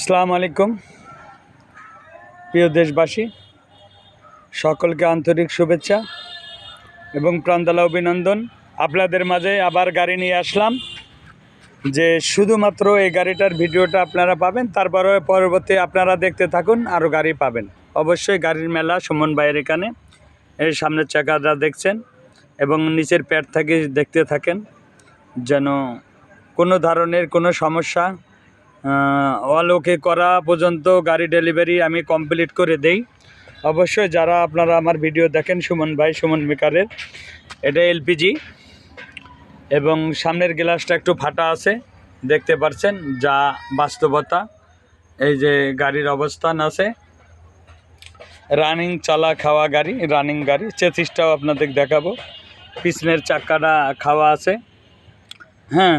আসসালামু আলাইকুম। প্রিয় দেশবাসী, সকলকে আন্তরিক শুভেচ্ছা এবং প্রাণদালা অভিনন্দন। আপনাদের মাঝে আবার গাড়ি নিয়ে আসলাম, যে শুধুমাত্র এই গাড়িটার ভিডিওটা আপনারা পাবেন, তারপরে পরবর্তী আপনারা দেখতে থাকুন আরও গাড়ি পাবেন। অবশ্যই গাড়ির মেলা সুমন ভাইয়ের এখানে এই সামনের চাকাটা দেখছেন এবং নিচের প্যাড থেকে দেখতে থাকেন, যেন কোনো ধরনের কোনো সমস্যা অলোকে করা পর্যন্ত গাড়ি ডেলিভারি আমি কমপ্লিট করে দেই। অবশ্যই যারা আপনারা আমার ভিডিও দেখেন, সুমন ভাই, সুমন মেকারের, এটা এলপিজি এবং সামনের গ্লাসটা একটু ফাটা আছে, দেখতে পাচ্ছেন যা বাস্তবতা। এই যে গাড়ির অবস্থান আছে রানিং চালা খাওয়া গাড়ি রানিং গাড়ি চেসিসটাও আপনাদের দেখাবো। পিছনের চাক্কাটা খাওয়া আছে। হ্যাঁ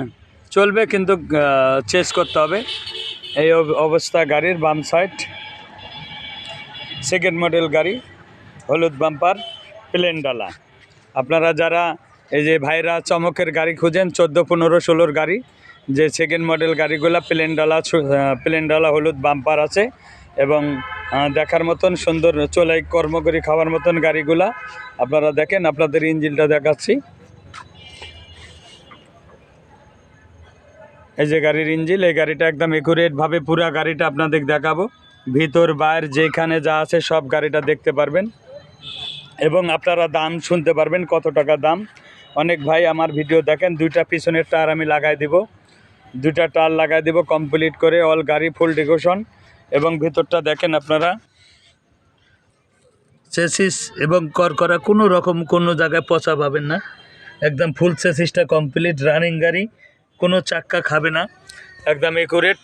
চলবে কিন্তু চেস করতে হবে। এই অব- অবস্থা গাড়ির বাম সাইড সেকেন্ড মডেল গাড়ি, হলুদ বাম্পার প্লেন ডালা। আপনারা যারা এই যে ভাইরা চমকের গাড়ি খুঁজেন, চোদ্দ, পনেরো, ষোলোর গাড়ি, যে সেকেন্ড মডেল গাড়িগুলো প্লেন ডালা প্লেন ডালা, হলুদ বাম্পার আছে এবং দেখার মতন সুন্দর চলাই কর্ম করে খাওয়ার মতন গাড়িগুলা, আপনারা দেখেন, আপনাদের ইঞ্জিনটা দেখাচ্ছি। এই যে গাড়ির ইঞ্জিন, এই গাড়িটা একদম একুরেটভাবে পুরা গাড়িটা আপনাদের দেখাবো। ভিতর, বাইর, যেখানে যা আছে সব গাড়িটা দেখতে পারবেন। এবং আপনারা দাম শুনতে পারবেন কত টাকা দাম। অনেক ভাই আমার ভিডিও দেখেন, দুইটা পিছনের টায়ার আমি লাগাই দিব। দুইটা টায়ার লাগাই দিব কমপ্লিট করে অল গাড়ি ফুল ডেকোরেশন এবং ভিতরটা দেখেন আপনারা। চেসিস এবং কর করা কোনো রকম কোনো জায়গায় পচা পাবেন না। একদম ফুল চেসিসটা কমপ্লিট রানিং গাড়ি। কোনো চাক্কা খাবে না। একদম একুরেট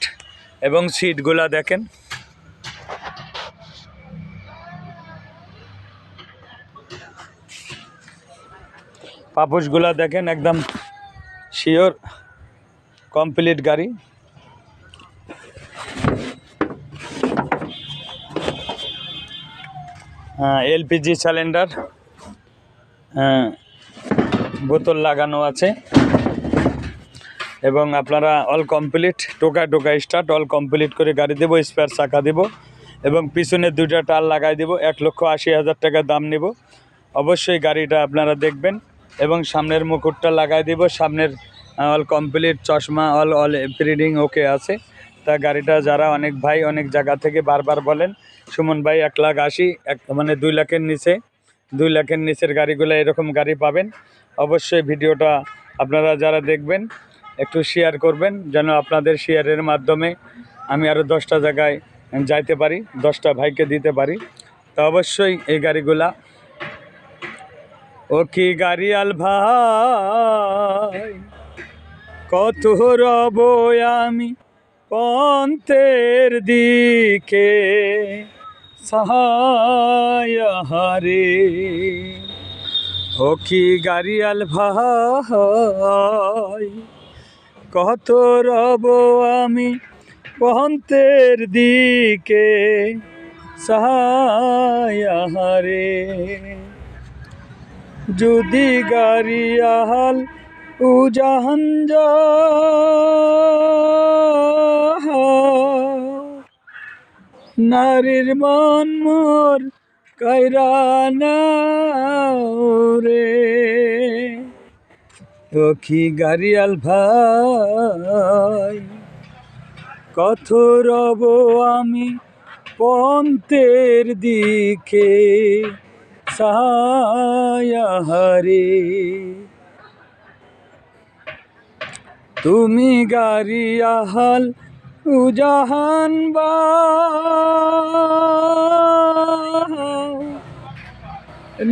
এবং সিটগুলা দেখেন। পাপোশগুলা দেখেন একদম শিওর কমপ্লিট গাড়ি। এলপিজি সিলিন্ডার হ্যাঁ, বোতল লাগানো আছে। এবং আপনারা অল কমপ্লিট টোকা টোকা স্টার্ট অল কমপ্লিট করে গাড়ি দেবো স্পেয়ার চাকা দেবো এবং পিছনে দুইটা টাল লাগাই দেবো, এক লক্ষ আশি হাজার টাকা দাম নেব। অবশ্যই গাড়িটা আপনারা দেখবেন এবং সামনের মুকুটটা লাগাই দেব, সামনের অল কমপ্লিট চশমা অল অল প্রিডিং ওকে আছে। তা গাড়িটা যারা অনেক ভাই অনেক জায়গা থেকে বারবার বলেন, সুমন ভাই এক লাখ আশি, এক মানে দুই লাখের নিচে, দুই লাখের নিচের গাড়িগুলো এরকম গাড়ি পাবেন। অবশ্যই ভিডিওটা আপনারা যারা দেখবেন একটু শেয়ার করবেন, যেন আপনাদের শেয়ারের মাধ্যমে আমি আরও দশটা জায়গায় যাইতে পারি, দশটা ভাইকে দিতে পারি। তো অবশ্যই এই গাড়িগুলা। ও কি গাড়ি আল ভাই? কত রব আমি পন্থের দিকে সাহারে ও কি গাড়ি আল ভাই? কত রব আমি পন্থের দিকে সাহারে যদি গাড়ি আহাল উজাহান নারীর মন মোর কায়রা রে। কি গাড়িয়াল ভাই কত রব আমি পন্থের দিকে সায়াহারে তুমি গাড়ি আহাল উজাহান বা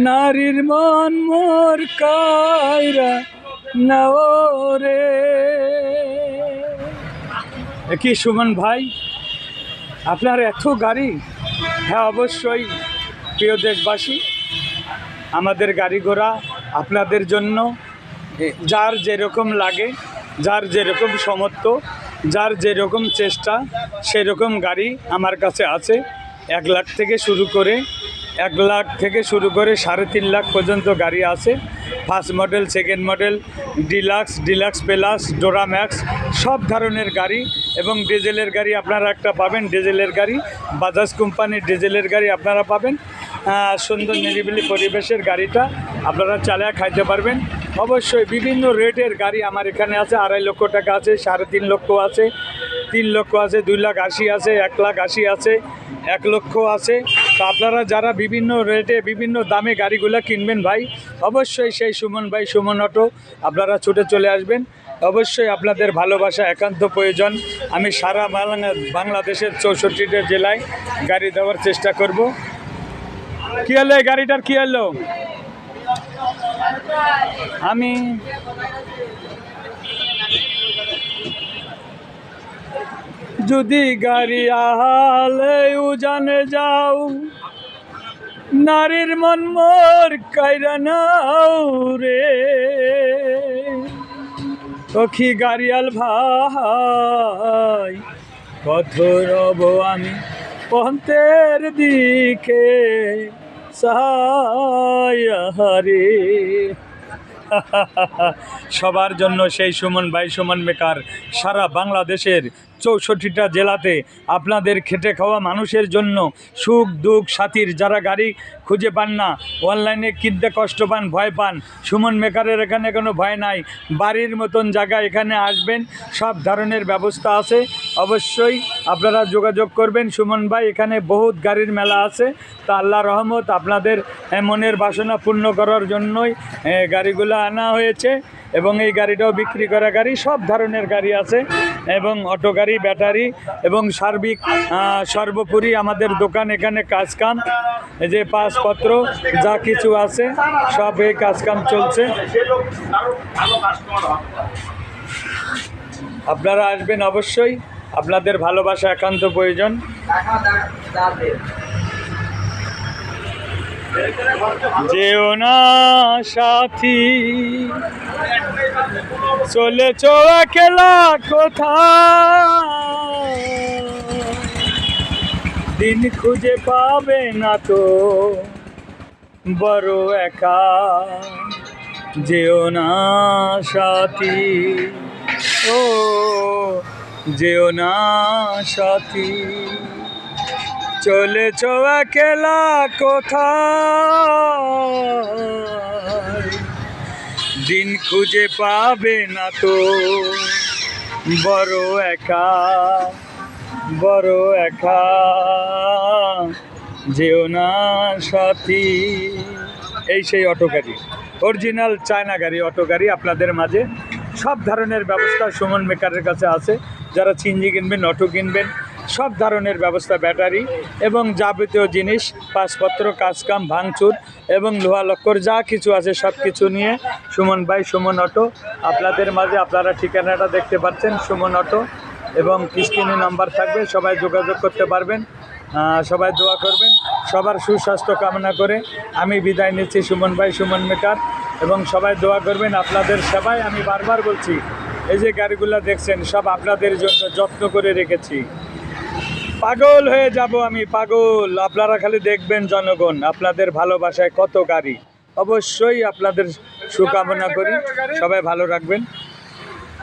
নারীর মন মোর কায়রা রে। কি সুমন ভাই? আপনার এত গাড়ি? হ্যাঁ অবশ্যই, প্রিয় দেশবাসী, আমাদের গাড়ি ঘোড়া আপনাদের জন্য। যার যেরকম লাগে, যার যেরকম সমর্থ যার যেরকম চেষ্টা, সেরকম গাড়ি আমার কাছে আছে। এক লাখ থেকে শুরু করে, এক লাখ থেকে শুরু করে সাড়ে তিন লাখ পর্যন্ত গাড়ি আছে। First model, second model, deluxe deluxe plus ডোরাম্যাক্স সব ধরনের গাড়ি এবং ডিজেলের গাড়ি আপনারা একটা পাবেন। ডিজেলের গাড়ি, বাজাজ কোম্পানির ডিজেলের গাড়ি আপনারা পাবেন। সুন্দর নিরিবিলি পরিবেশের গাড়িটা আপনারা চালিয়ে খাইতে পারবেন। অবশ্যই বিভিন্ন রেটের গাড়ি আমার এখানে আছে, আড়াই লক্ষ টাকা আছে, সাড়ে তিন লক্ষ আছে, তিন লক্ষ আছে, দুই লাখ আশি আছে, এক লাখ আশি আছে, এক লক্ষ আছে। তো আপনারা যারা বিভিন্ন রেটে, বিভিন্ন দামে গাড়িগুলো কিনবেন ভাই, অবশ্যই সেই সুমন ভাই, সুমন অটো, আপনারা ছুটে চলে আসবেন। অবশ্যই আপনাদের ভালোবাসা একান্ত প্রয়োজন। আমি সারা বাংলা- বাংলাদেশের চৌষট্টিটা জেলায় গাড়ি দেওয়ার চেষ্টা করব। কী হলো গাড়িটার কী হলো? আমি যদি গাড়ি আহালে উজানে যাও, নারীর মন মোর কাইরা নাও রে। সখী গাড়িয়াল ভাই কত রব আমি পন্থের দিকে সাহারে সবার জন্য সেই সুমন ভাই, সুমন মেকার, সারা বাংলাদেশের চৌষট্টিটা জেলাতে আপনাদের খেটে খাওয়া মানুষের জন্য সুখ, দুঃখ, সাথীর যারা গাড়ি খুঁজে পান না, অনলাইনে কিনতে কষ্ট পান, ভয় পান, সুমন মেকারের এখানে কোনো ভয় নাই, বাড়ির মতন জায়গা এখানে আসবেন, সব ধরনের ব্যবস্থা আছে, অবশ্যই আপনারা যোগাযোগ করবেন, সুমন ভাই এখানে বহুত গাড়ির মেলা আছে, তা আল্লাহ রহমত আপনাদের মনের বাসনা পূর্ণ করার জন্যই গাড়িগুলো আনা হয়েছে, এবং এই গাড়িটাও বিক্রি করা গাড়ি, সব ধরনের গাড়ি আছে, এবং অটো গাড়ি ব্যাটারি এবং সার্বিক সর্বোপরি আমাদের দোকান এখানে কাজকাম। যে পাসপত্র, যা কিছু আছে, সব এই কাজকাম চলছে। আপনারা আসবেন অবশ্যই। আপনাদের ভালোবাসা একান্ত প্রয়োজন। যেও না, সাথী। চলেছ একলা কোথা দিন খুঁজে পাবে না তো বড় একা। যেও না, সাথী। ও, যেও না, সাথী। চলেছ একলা কোথায়? দিন খুঁজে পাবে না তো। বড় একা বড় একা। যেও না সাথী। এই সেই অটো গাড়ি। অরিজিনাল চায়না গাড়ি, অটো গাড়ি আপনাদের মাঝে। সব ধরনের ব্যবস্থা সুমন মেকারের কাছে আছে। যারা চিঞ্জি কিনবেন অটো কিনবেন সব ধরনের ব্যবস্থা, ব্যাটারি এবং যাবতীয় জিনিস, পাসপত্র, কাজকাম, ভাঙচুর এবং লোহা লক্কর, যা কিছু আছে সব কিছু নিয়ে সুমন ভাই, সুমন অটো। আপনাদের মাঝে আপনারা ঠিকানাটা দেখতে পাচ্ছেন, সুমন অটো এবং স্ক্রিনে নাম্বার থাকবে, সবাই যোগাযোগ করতে পারবেন সবাই দোয়া করবেন, সবার সুস্বাস্থ্য কামনা করে আমি বিদায় নিচ্ছি সুমন ভাই, সুমন মেকার এবং সবাই দোয়া করবেন আপনাদের সেবায় আমি বারবার বলছি, এই যে গাড়িগুলো দেখছেন, সব আপনাদের জন্য যত্ন করে রেখেছি। পাগল হয়ে যাব আমি, পাগল। আপনারা খালি দেখবেন জনগণ, আপনাদের ভালোবাসায় কত গাড়ি। অবশ্যই আপনাদের সুকামনা করি। সবাই ভালো রাখবেন।